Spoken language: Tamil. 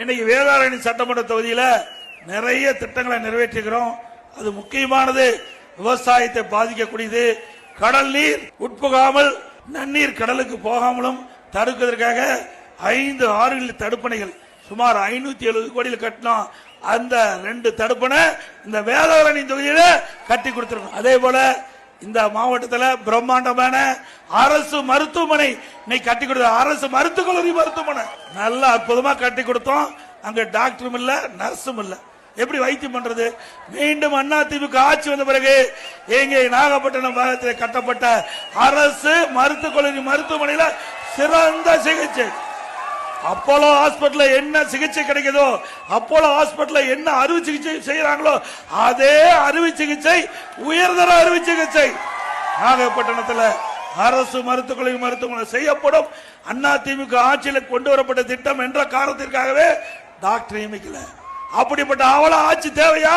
இன்னைக்கு வேதாரணி சட்டமன்ற தொகுதியில நிறைய திட்டங்களை நிறைவேற்றுகிறோம் அது முக்கியமானது. விவசாயத்தை பாதிக்கக்கூடியது. கடல் நீர் உட்புகாமல் நன்னீர் கடலுக்கு போகாமலும் தடுக்கிறதுக்காக ஐந்து ஆறுகளில் தடுப்பணைகள் சுமார் ஐநூத்தி எழுபது கோடியில் கட்டினோம். அந்த ரெண்டு தடுப்பணை இந்த வேதாரணி தொகுதியில கட்டி கொடுத்துருக்கோம். அதே போல இந்த மாவட்டத்தில் பிரம்மாண்டமான அரசு மருத்துவமனை இன்னைக்கு கட்டி கொடுத்த அரசு மருத்துவக் கல்லூரி மருத்துவமனை. நல்லா அற்புதமா கட்டி கொடுத்தோம். அங்க டாக்டரும் இல்ல நர்ஸும் இல்ல. எப்படி வைத்தியம் பண்றது? மீண்டும் அண்ணா திமுக ஆட்சி வந்த பிறகு எங்க நாகப்பட்டினம் பாகத்தில் கட்டப்பட்ட அரசு மருத்துவக் கல்லூரி மருத்துவமனையில சிறந்த சிகிச்சை. அப்போலோ ஹாஸ்பிட்டல்ல என்ன சிகிச்சை கிடைக்குதோ அப்போலோ ஹாஸ்பிட்டல்ல என்ன அறுவை சிகிச்சை செய்யறாங்களோ அதே அறுவை சிகிச்சை உயர்தர அறுவை சிகிச்சை. நாகப்பட்டினத்தில் அரசு மருத்துவமனை மருத்துவமனை செய்யப்படும். அண்ணா திமுக ஆட்சியில் கொண்டு வரப்பட்ட திட்டம் என்ற காரணத்திற்காகவே டாக்டர் நியமிக்கல. அப்படிப்பட்ட அவல ஆட்சி தேவையா?